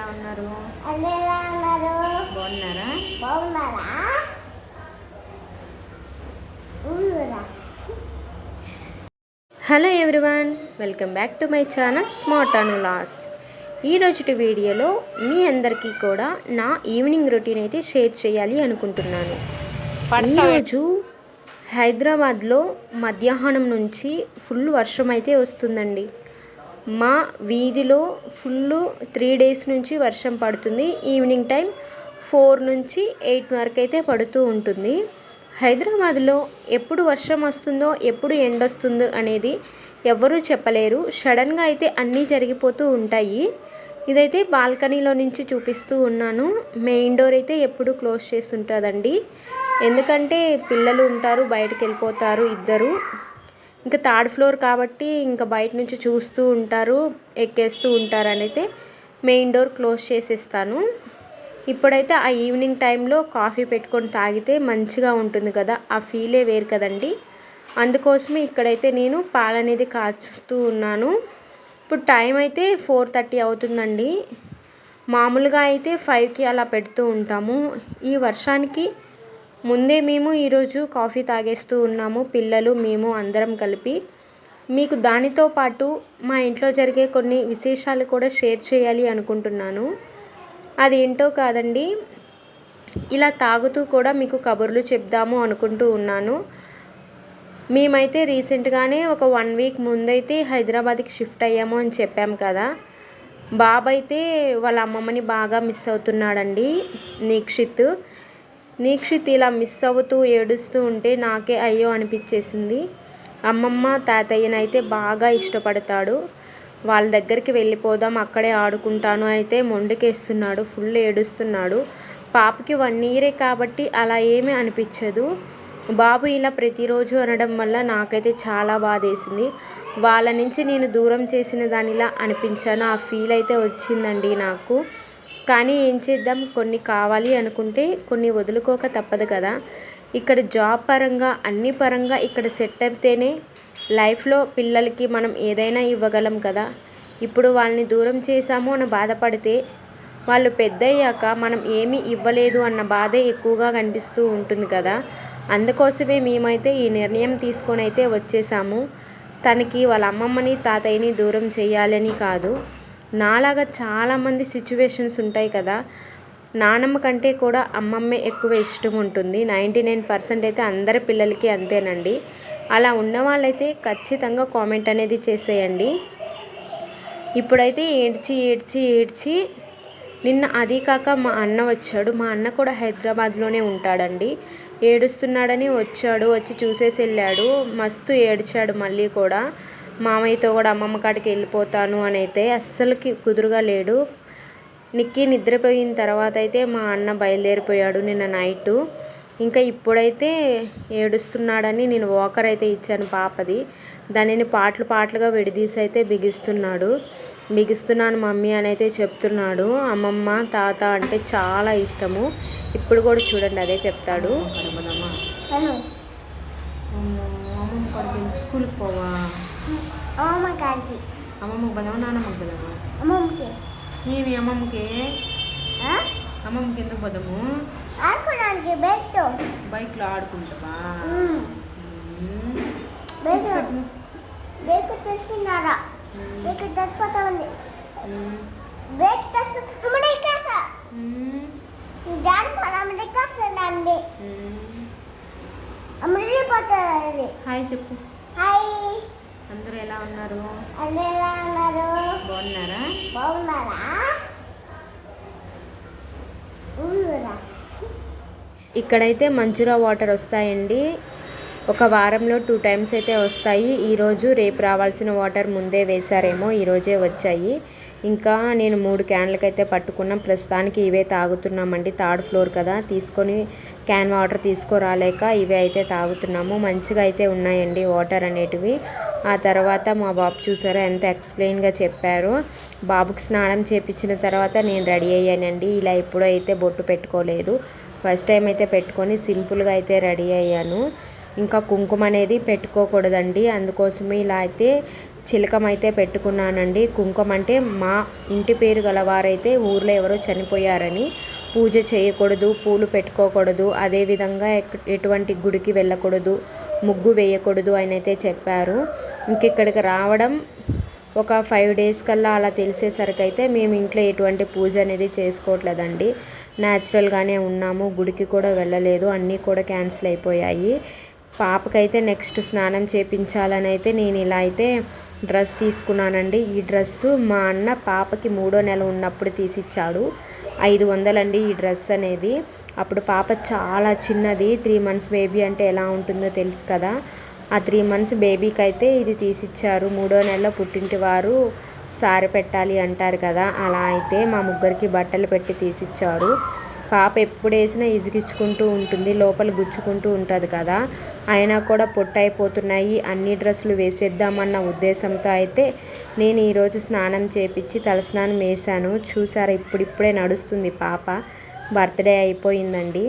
ఎలా ఉన్నారు? బాగున్నారా? Hello everyone welcome back to my channel smart Anu last. ఈరోజుటి వీడియోలో మీ అందరికీ కూడా నా ఈవినింగ్ రొటీన్ అయితే షేర్ చేయాలి అనుకుంటున్నాను. ఈరోజు హైదరాబాద్లో మధ్యాహ్నం నుంచి ఫుల్ వర్షం అయితే వస్తుందండి. మా వీధిలో ఫుల్ త్రీ డేస్ నుంచి వర్షం పడుతుంది. ఈవినింగ్ టైం ఫోర్ నుంచి ఎయిట్ వరకు అయితే పడుతూ ఉంటుంది. హైదరాబాద్లో ఎప్పుడు వర్షం వస్తుందో ఎప్పుడు ఎండ వస్తుందో అనేది ఎవ్వరూ చెప్పలేరు. సడన్గా అయితే అన్నీ జరిగిపోతూ ఉంటాయి. ఇదైతే బాల్కనీలో నుంచి చూపిస్తూ ఉన్నాను. మెయిన్ డోర్ అయితే ఎప్పుడు క్లోజ్ చేసి ఉంటుందండి ఎందుకంటే పిల్లలు ఉంటారు బయటకు వెళ్ళిపోతారు ఇద్దరు. ఇంకా థర్డ్ ఫ్లోర్ కాబట్టి ఇంకా బయట నుంచి చూస్తూ ఉంటారు ఎక్కేస్తూ ఉంటారు అని అయితే మెయిన్ డోర్ క్లోజ్ చేసేస్తాను. ఇప్పుడైతే ఆ ఈవినింగ్ టైంలో కాఫీ పెట్టుకొని తాగితే మంచిగా ఉంటుంది కదా ఆ ఫీలే వేరు కదండి. అందుకోసమే ఇక్కడైతే నేను పాలనేది కాచుస్తూ ఉన్నాను. ఇప్పుడు టైం అయితే ఫోర్ థర్టీ అవుతుందండి. మామూలుగా అయితే ఫైవ్కి అలా పెడుతూ ఉంటాము. ఈ వర్షానికి ముందే మేము ఈరోజు కాఫీ తాగేస్తూ ఉన్నాము పిల్లలు మేము అందరం కలిపి. మీకు దానితో పాటు మా ఇంట్లో జరిగే కొన్ని విశేషాలు కూడా షేర్ చేయాలి అనుకుంటున్నాను. అదేంటో కాదండి ఇలా తాగుతూ కూడా మీకు కబుర్లు చెప్దాము అనుకుంటూ ఉన్నాను. మేమైతే రీసెంట్గానే ఒక వన్ వీక్ ముందైతే హైదరాబాద్కి షిఫ్ట్ అయ్యాము అని చెప్పాం కదా. బాబు అయితే వాళ్ళ అమ్మమ్మని బాగా మిస్ అవుతున్నాడండి నీక్షిత్ నీక్షిత్ ఇలా మిస్ అవుతూ ఏడుస్తూ ఉంటే నాకే అయ్యో అనిపించేసింది. అమ్మమ్మ తాతయ్యనైతే బాగా ఇష్టపడతాడు. వాళ్ళ దగ్గరికి వెళ్ళిపోదాం అక్కడే ఆడుకుంటాను అయితే మొండికేస్తున్నాడు ఫుల్ ఏడుస్తున్నాడు. పాపకి వన్ ఇయరే కాబట్టి అలా ఏమీ అనిపించదు. బాబు ఇలా ప్రతిరోజు అనడం వల్ల నాకైతే చాలా బాధేసింది. వాళ్ళ నుంచి నేను దూరం చేసిన దానిలా అనిపించాను. ఆ ఫీల్ అయితే వచ్చిందండి నాకు. కానీ ఏం చేద్దాం? కొన్ని కావాలి అనుకుంటే కొన్ని వదులుకోక తప్పదు కదా. ఇక్కడ జాబ్ పరంగా అన్ని పరంగా ఇక్కడ సెట్ అయితేనే లైఫ్లో పిల్లలకి మనం ఏదైనా ఇవ్వగలం కదా. ఇప్పుడు వాళ్ళని దూరం చేశాము అని బాధపడితే వాళ్ళు పెద్దయ్యాక మనం ఏమీ ఇవ్వలేదు అన్న బాధే ఎక్కువగా కనిపిస్తూ ఉంటుంది కదా. అందుకోసమే మేమైతే ఈ నిర్ణయం తీసుకొని అయితే వచ్చేసాము. తనకి వాళ్ళ అమ్మమ్మని తాతయ్యని దూరం చేయాలని కాదు. నాలాగా చాలామంది సిచ్యువేషన్స్ ఉంటాయి కదా. నానమ్మ కంటే కూడా అమ్మమ్మే ఎక్కువ ఇష్టం ఉంటుంది. నైంటీ నైన్ పర్సెంట్ అయితే అందరి పిల్లలకి అంతేనండి. అలా ఉన్న వాళ్ళైతే ఖచ్చితంగా కామెంట్ అనేది చేసేయండి. ఇప్పుడైతే ఏడ్చి ఏడ్చి ఏడ్చి నిన్న అది కాక మా అన్న వచ్చాడు. మా అన్న కూడా హైదరాబాద్లోనే ఉంటాడండి. ఏడుస్తున్నాడని వచ్చాడు వచ్చి చూసేసి వెళ్ళాడు. మస్తు ఏడ్చాడు మళ్ళీ కూడా. మామయ్యతో కూడా అమ్మమ్మ కాడికి వెళ్ళిపోతాను అని అయితే అస్సలకి కుదురుగా లేడు. నిక్కి నిద్రపోయిన తర్వాత అయితే మా అన్న బయలుదేరిపోయాడు నిన్న నైటు ఇంకా ఇప్పుడైతే ఏడుస్తున్నాడని నేను వాకర్ అయితే ఇచ్చాను పాపది. దానిని పాటలు పాటలుగా విడదీసి అయితే బిగిస్తున్నాడు. బిగిస్తున్నాను మమ్మీ అని అయితే చెప్తున్నాడు. అమ్మమ్మ తాత అంటే చాలా ఇష్టము. ఇప్పుడు కూడా చూడండి అదే చెప్తాడు. స్కూల్కి పోవా? అమ్మమ్మ గారికి అమ్మమ్మకి పోదామా నాన్నమ్మకి పోదామా అమ్మమ్మకి. ఏమి అమ్మమ్మకి? అమ్మమ్మకి ఎందుకు పోదాము ఆడుకోవడానికి బెట్టు బైక్లో ఆడుకుంటావా? బేకు తెస్తున్నారా? బేకు తెచ్చిపోతా ఉంది. బేకు పోదా అమ్మడే కాస్తుందండి మ్మ్. అమ్మడి పోతుంది హాయ్ చెప్పు. హాయ్. అందరూ ఎలా ఉన్నారు? బాగున్నారా? ఇక్కడైతే మంజురా వాటర్ వస్తాయండి. ఒక వారంలో టూ టైమ్స్ అయితే వస్తాయి. ఈరోజు రేపు రావాల్సిన వాటర్ ముందే వేశారేమో ఈరోజే వచ్చాయి. ఇంకా నేను మూడు క్యాన్లకి అయితే పట్టుకున్నాం. ప్రస్తుతానికి ఇవే తాగుతున్నామండి. థర్డ్ ఫ్లోర్ కదా తీసుకొని క్యాన్ వాటర్ తీసుకురాలేక ఇవి అయితే తాగుతున్నాము. మంచిగా అయితే ఉన్నాయండి వాటర్ అనేటివి. ఆ తర్వాత మా బాబు చూసారా ఎంత ఎక్స్ప్లెయిన్గా చెప్పారు. బాబుకి స్నానం చేపించిన తర్వాత నేను రెడీ అయ్యానండి. ఇలా ఎప్పుడూ అయితే బొట్టు పెట్టుకోలేదు. ఫస్ట్ టైం అయితే పెట్టుకొని సింపుల్గా అయితే రెడీ అయ్యాను. ఇంకా కుంకుమ అనేది పెట్టుకోకూడదండి. అందుకోసమే ఇలా అయితే చిలకం అయితే పెట్టుకున్నానండి. కుంకుమ అంటే మా ఇంటి పేరు గలవారైతే ఊర్లో ఎవరో చనిపోయారని పూజ చేయకూడదు పూలు పెట్టుకోకూడదు అదేవిధంగా ఎటువంటి గుడికి వెళ్ళకూడదు ముగ్గు వేయకూడదు అని అయితే చెప్పారు. ఇంకెక్కడికి రావడం ఒక ఫైవ్ డేస్ కల్లా అలా తెలిసేసరికి అయితే మేము ఇంట్లో ఎటువంటి పూజ అనేది చేసుకోవట్లేదండి. న్యాచురల్గానే ఉన్నాము గుడికి కూడా వెళ్ళలేదు అన్నీ కూడా క్యాన్సిల్ అయిపోయాయి. పాపకైతే నెక్స్ట్ స్నానం చేపించాలని అయితే నేను ఇలా అయితే డ్రెస్ తీసుకున్నానండి. ఈ డ్రెస్సు మా అన్న పాపకి మూడో నెల ఉన్నప్పుడు తీసిచ్చాడు. ఐదు వందలండి ఈ డ్రెస్ అనేది. అప్పుడు పాప చాలా చిన్నది త్రీ మంత్స్ బేబీ అంటే ఎలా ఉంటుందో తెలుసు కదా. ఆ త్రీ మంత్స్ బేబీకి అయితే ఇది తీసిచ్చారు. మూడో నెలలో పుట్టింటి వారు సారి పెట్టాలి అంటారు కదా. అలా అయితే మా ముగ్గురికి బట్టలు పెట్టి తీసిచ్చారు. పాప ఎప్పుడు వేసినా ఇసిగించుకుంటూ ఉంటుంది లోపల గుచ్చుకుంటూ ఉంటుంది కదా. అయినా కూడా పొట్ట అయిపోతున్నాయి అన్ని డ్రెస్సులు వేసేద్దామన్న ఉద్దేశంతో అయితే నేను ఈరోజు స్నానం చేపించి తలస్నానం వేశాను. చూసారా ఇప్పుడిప్పుడే నడుస్తుంది పాప. బర్త్డే అయిపోయిందండి.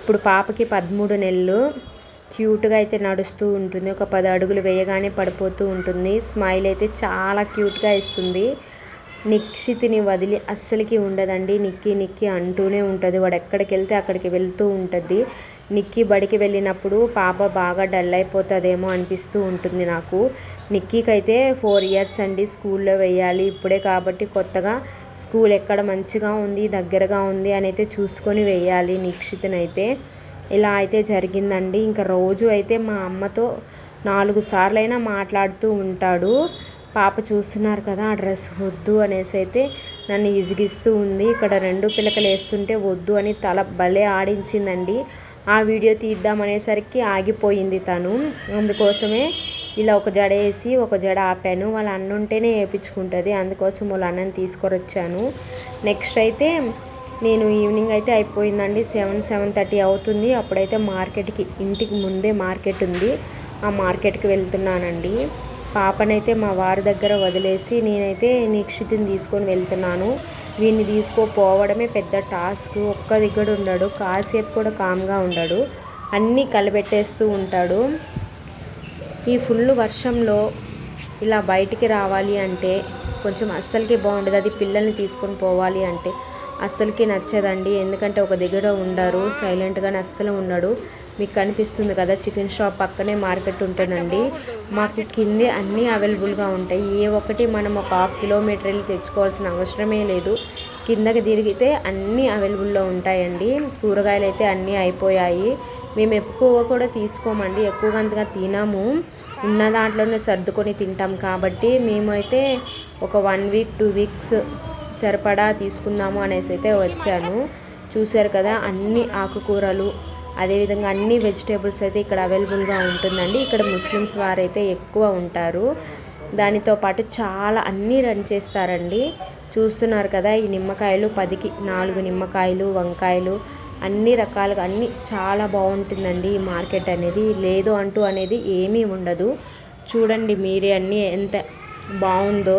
ఇప్పుడు పాపకి పదమూడు నెలలు. క్యూట్గా అయితే నడుస్తూ ఉంటుంది. ఒక పది అడుగులు వేయగానే పడిపోతూ ఉంటుంది. స్మైల్ అయితే చాలా క్యూట్గా ఇస్తుంది. నిక్షితిని వదిలి అస్సలకి ఉండదండి. నిక్కి నిక్కి అంటూనే ఉంటుంది. వాడు ఎక్కడికి వెళ్తే అక్కడికి వెళ్తూ ఉంటుంది. నిక్కి బడికి వెళ్ళినప్పుడు పాప బాగా డల్ అయిపోతుందేమో అనిపిస్తూ ఉంటుంది నాకు. నిక్కీకి అయితే ఫోర్ ఇయర్స్ అండి స్కూల్లో వేయాలి ఇప్పుడే కాబట్టి కొత్తగా స్కూల్ ఎక్కడ మంచిగా ఉంది దగ్గరగా ఉంది అని అయితే చూసుకొని వేయాలి నిక్షితనైతే. ఇలా అయితే జరిగిందండి. ఇంకా రోజు అయితే మా అమ్మతో నాలుగు సార్లైనా మాట్లాడుతూ ఉంటాడు. పాప చూస్తున్నారు కదా ఆ డ్రెస్ వద్దు అనేసి అయితే నన్ను ఇసిగిస్తూ ఉంది. ఇక్కడ రెండు పిలకలు వేస్తుంటే వద్దు అని తల భలే ఆడించిందండి. ఆ వీడియో తీద్దామనేసరికి ఆగిపోయింది తను. అందుకోసమే ఇలా ఒక జడ వేసి ఒక జడ ఆపాను. వాళ్ళ అన్న ఉంటేనే వేయించుకుంటుంది. అందుకోసం వాళ్ళ అన్నని తీసుకొచ్చాను నెక్స్ట్ అయితే నేను ఈవినింగ్ అయితే అయిపోయిందండి. సెవెన్ సెవెన్ థర్టీ అవుతుంది. అప్పుడైతే మార్కెట్కి ఇంటికి ముందే మార్కెట్ ఉంది. ఆ మార్కెట్కి వెళ్తున్నానండి. పాపనైతే మా వారి దగ్గర వదిలేసి నేనైతే నిక్షితిని తీసుకొని వెళ్తున్నాను. వీడిని తీసుకోపోవడమే పెద్ద టాస్క్. ఒక్క దగ్గర ఉండడు. కాసేపు కూడా కామ్గా ఉండడు. అన్నీ కలబెట్టేస్తూ ఉంటాడు. ఈ ఫుల్ వర్షంలో ఇలా బయటికి రావాలి అంటే కొంచెం అస్సలకి బాగుండదు. అది పిల్లల్ని తీసుకొని పోవాలి అంటే అస్సలకి నచ్చదండి. ఎందుకంటే ఒక దగ్గర ఉండరు. సైలెంట్గానే అస్సలు ఉండడు. మీకు కనిపిస్తుంది కదా చికెన్ షాప్ పక్కనే మార్కెట్ ఉంటుందండి మాకు కిందే అన్నీ అవైలబుల్గా ఉంటాయి. ఏ ఒక్కటి మనం ఒక హాఫ్ కిలోమీటర్ వెళ్ళి తెచ్చుకోవాల్సిన అవసరమే లేదు. కిందకి తిరిగితే అన్నీ అవైలబుల్లో ఉంటాయండి. కూరగాయలు అయితే అన్నీ అయిపోయాయి. మేము ఎక్కువ కూడా తీసుకోమండి. ఎక్కువగా అంతగా తినము. ఉన్న దాంట్లోనే సర్దుకొని తింటాం కాబట్టి మేమైతే ఒక వన్ వీక్ టూ వీక్స్ సరిపడా తీసుకుందాము అనేసి అయితే వచ్చాను. చూశారు కదా అన్ని ఆకుకూరలు అదేవిధంగా అన్ని వెజిటేబుల్స్ అయితే ఇక్కడ అవైలబుల్గా ఉంటుందండి. ఇక్కడ ముస్లిమ్స్ వారైతే ఎక్కువ ఉంటారు. దానితో పాటు చాలా అన్నీ రన్ చేస్తారండి. చూస్తున్నారు కదా ఈ నిమ్మకాయలు పదికి నాలుగు నిమ్మకాయలు వంకాయలు అన్ని రకాలుగా అన్ని చాలా బాగుంటుందండి ఈ మార్కెట్ అనేది. లేదు అంటూ అనేది ఏమీ ఉండదు. చూడండి మీరే అన్నీ ఎంత బాగుందో.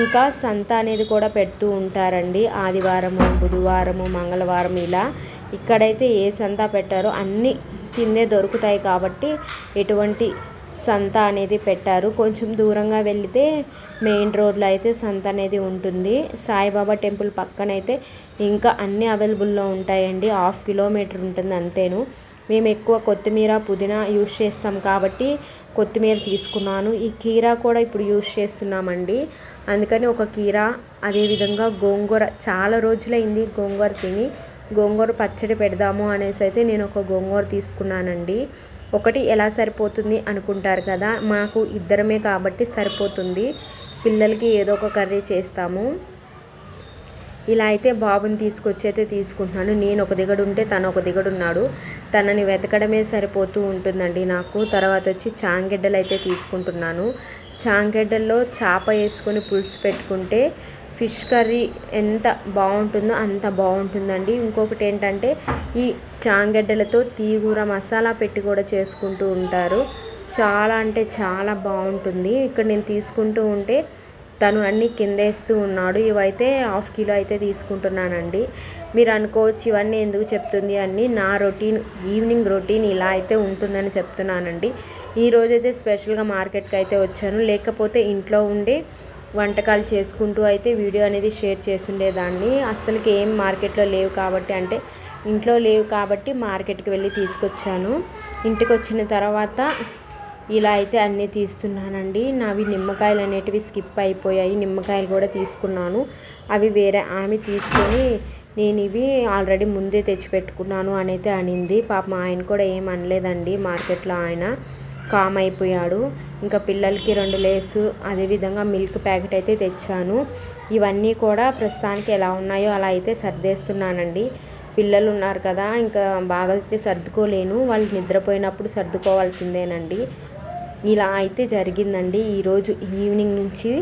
ఇంకా సంత అనేది కూడా పెడుతూ ఉంటారండి. ఆదివారము బుధవారము మంగళవారం ఇలా ఇక్కడైతే ఏ సంత పెట్టారో అన్నీ కిందే దొరుకుతాయి కాబట్టి ఎటువంటి సంత అనేది పెట్టారు. కొంచెం దూరంగా వెళితే మెయిన్ రోడ్లో అయితే సంత అనేది ఉంటుంది. సాయిబాబా టెంపుల్ పక్కనైతే ఇంకా అన్ని అవైలబుల్లో ఉంటాయండి. హాఫ్ కిలోమీటర్ ఉంటుంది అంతేను. మేము ఎక్కువ కొత్తిమీర పుదీనా యూస్ చేస్తాం కాబట్టి కొత్తిమీర తీసుకున్నాను. ఈ కీరా కూడా ఇప్పుడు యూజ్ చేస్తున్నామండి. అందుకని ఒక కీరా అదేవిధంగా గోంగూర. చాలా రోజులైంది గోంగూర తిని గోంగూర పచ్చడి పెడదాము అనేసి అయితే నేను ఒక గోంగూర తీసుకున్నానండి. ఒకటి ఎలా సరిపోతుంది అనుకుంటారు కదా మాకు ఇద్దరమే కాబట్టి సరిపోతుంది. పిల్లలకి ఏదో ఒక కర్రీ చేస్తాము. ఇలా అయితే బాబుని తీసుకొచ్చి అయితే తీసుకుంటున్నాను. నేను ఒక దిగడు ఉంటే తను ఒక దిగడు ఉన్నాడు. తనని వెతకడమే సరిపోతూ ఉంటుందండి నాకు. తర్వాత వచ్చి చాంగిడ్డలు అయితే తీసుకుంటున్నాను. చాంగిడ్డల్లో చేప వేసుకొని పులుసు పెట్టుకుంటే ఫిష్ కర్రీ ఎంత బాగుంటుందో అంత బాగుంటుందండి. ఇంకొకటి ఏంటంటే ఈ చాంగడ్డలతో తీగూర మసాలా పెట్టి కూడా చేసుకుంటూ ఉంటారు. చాలా అంటే చాలా బాగుంటుంది. ఇక్కడ నేను తీసుకుంటూ ఉంటే తను అన్నీ కిందేస్తూ ఉన్నాడు. ఇవైతే హాఫ్ కిలో అయితే తీసుకుంటున్నానండి. మీరు అనుకోవచ్చు ఇవన్నీ ఎందుకు చెప్తుంది అని నా రొటీన్ ఈవినింగ్ రొటీన్ ఇలా అయితే ఉంటుందని చెప్తున్నానండి. ఈ రోజైతే స్పెషల్గా మార్కెట్కి అయితే వచ్చాను. లేకపోతే ఇంట్లో ఉండి వంటకాలు చేసుకుంటూ అయితే వీడియో అనేది షేర్ చేసుండేదాన్ని అస్సలకి ఏం మార్కెట్లో లేవు కాబట్టి అంటే ఇంట్లో లేవు కాబట్టి మార్కెట్కి వెళ్ళి తీసుకొచ్చాను. ఇంటికి వచ్చిన తర్వాత ఇలా అయితే అన్నీ తీస్తున్నానండి. నావి నిమ్మకాయలు అనేటివి స్కిప్ అయిపోయాయి. నిమ్మకాయలు కూడా తీసుకున్నాను. అవి వేరే ఆమె తీసుకొని నేను ఇవి ఆల్రెడీ ముందే తెచ్చిపెట్టుకున్నాను అని అయితే అనింది. పాప ఆయన కూడా ఏం అనలేదండి మార్కెట్లో ఆయన. కామ్ అయిపోయాడు ఇంకా పిల్లలకి రెండు లేసు అదేవిధంగా మిల్క్ ప్యాకెట్ అయితే తెచ్చాను. ఇవన్నీ కూడా ప్రస్తుతానికి ఎలా ఉన్నాయో అలా అయితే సర్దేస్తున్నానండి. పిల్లలు ఉన్నారు కదా ఇంకా బాగా అయితే సర్దుకోలేను. వాళ్ళు నిద్రపోయినప్పుడు సర్దుకోవాల్సిందేనండి. ఇలా అయితే జరిగిందండి. ఈరోజు ఈవినింగ్ నుంచి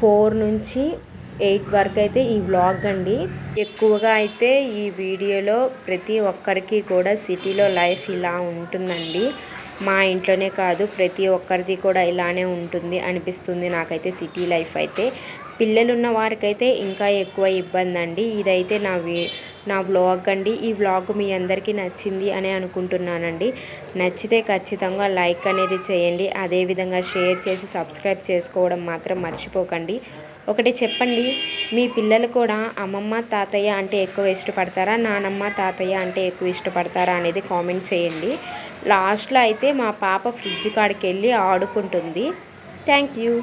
ఫోర్ నుంచి ఎయిట్ వరకు అయితే ఈ వ్లాగ్ అండి. ఎక్కువగా అయితే ఈ వీడియోలో ప్రతి ఒక్కరికి కూడా సిటీలో లైఫ్ ఇలా ఉంటుందండి. మా ఇంట్లోనే కాదు ప్రతి ఒక్కరిది కూడా ఇలానే ఉంటుంది అనిపిస్తుంది నాకైతే సిటీ లైఫ్ అయితే. పిల్లలు ఉన్న వారికైతే ఇంకా ఎక్కువ ఇబ్బంది అండి ఇదైతే నా వీ నా వ్లాగ్ అండి. ఈ వ్లాగ్ మీ అందరికీ నచ్చింది అని అనుకుంటున్నానండి. నచ్చితే ఖచ్చితంగా లైక్ అనేది చేయండి. అదేవిధంగా షేర్ చేసి సబ్స్క్రైబ్ చేసుకోవడం మాత్రం మర్చిపోకండి. ఒకటి చెప్పండి మీ పిల్లలు కూడా అమ్మమ్మ తాతయ్య అంటే ఎక్కువ ఇష్టపడతారా? నానమ్మ తాతయ్య అంటే ఎక్కువ ఇష్టపడతారా అనేది కామెంట్ చేయండి. లాస్ట్లో అయితే మా పాప ఫ్రిడ్జ్ కాడికి వెళ్ళి ఆడుకుంటుంది. Thank you.